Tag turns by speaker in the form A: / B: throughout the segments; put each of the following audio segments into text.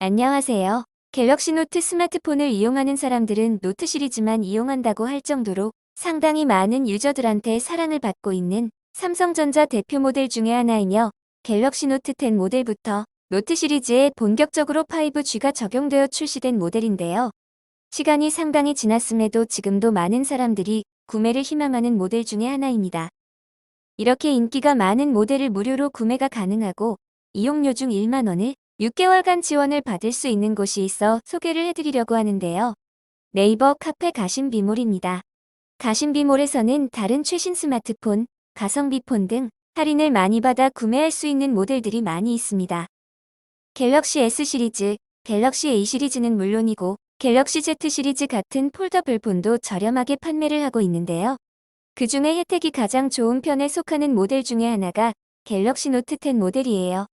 A: 안녕하세요. 갤럭시 노트 스마트폰을 이용하는 사람들은 노트 시리즈만 이용한다고 할 정도로 상당히 많은 유저들한테 사랑을 받고 있는 삼성전자 대표 모델 중의 하나이며 갤럭시 노트 10 모델부터 노트 시리즈에 본격적으로 5G가 적용되어 출시된 모델인데요. 시간이 상당히 지났음에도 지금도 많은 사람들이 구매를 희망하는 모델 중의 하나입니다. 이렇게 인기가 많은 모델을 무료로 구매가 가능하고 이용료 중 1만원을 6개월간 지원을 받을 수 있는 곳이 있어 소개를 해드리려고 하는데요. 네이버 카페 가심비몰입니다. 가심비몰에서는 다른 최신 스마트폰, 가성비폰 등 할인을 많이 받아 구매할 수 있는 모델들이 많이 있습니다. 갤럭시 S 시리즈, 갤럭시 A 시리즈는 물론이고 갤럭시 Z 시리즈 같은 폴더블 폰도 저렴하게 판매를 하고 있는데요. 그 중에 혜택이 가장 좋은 편에 속하는 모델 중에 하나가 갤럭시 노트 10 모델이에요.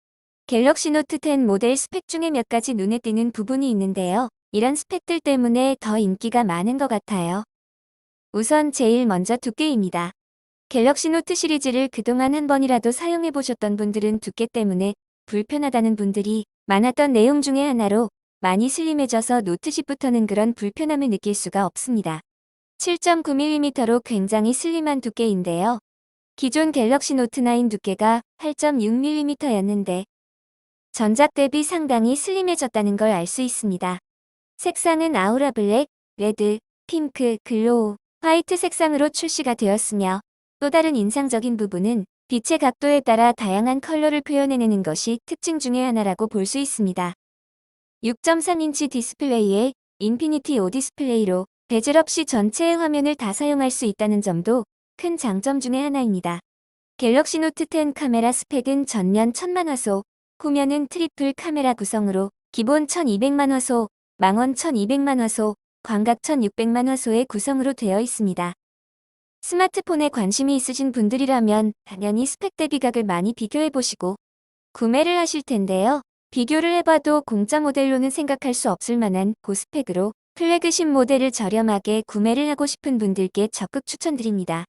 A: 갤럭시 노트 10 모델 스펙 중에 몇 가지 눈에 띄는 부분이 있는데요. 이런 스펙들 때문에 더 인기가 많은 것 같아요. 우선 제일 먼저 두께입니다. 갤럭시 노트 시리즈를 그동안 한 번이라도 사용해 보셨던 분들은 두께 때문에 불편하다는 분들이 많았던 내용 중에 하나로 많이 슬림해져서 노트 10부터는 그런 불편함을 느낄 수가 없습니다. 7.9mm로 굉장히 슬림한 두께인데요. 기존 갤럭시 노트 9 두께가 8.6mm였는데 전작 대비 상당히 슬림해졌다는 걸 알 수 있습니다. 색상은 아우라 블랙, 레드, 핑크, 글로우, 화이트 색상으로 출시가 되었으며 또 다른 인상적인 부분은 빛의 각도에 따라 다양한 컬러를 표현해내는 것이 특징 중의 하나라고 볼 수 있습니다. 6.3인치 디스플레이에 인피니티 O 디스플레이로 베젤 없이 전체의 화면을 다 사용할 수 있다는 점도 큰 장점 중의 하나입니다. 갤럭시 노트 10 카메라 스펙은 전면 1000만 화소, 후면은 트리플 카메라 구성으로 기본 1200만 화소, 망원 1200만 화소, 광각 1600만 화소의 구성으로 되어 있습니다. 스마트폰에 관심이 있으신 분들이라면 당연히 스펙 대비 각을 많이 비교해보시고 구매를 하실 텐데요. 비교를 해봐도 공짜 모델로는 생각할 수 없을 만한 고스펙으로 플래그십 모델을 저렴하게 구매를 하고 싶은 분들께 적극 추천드립니다.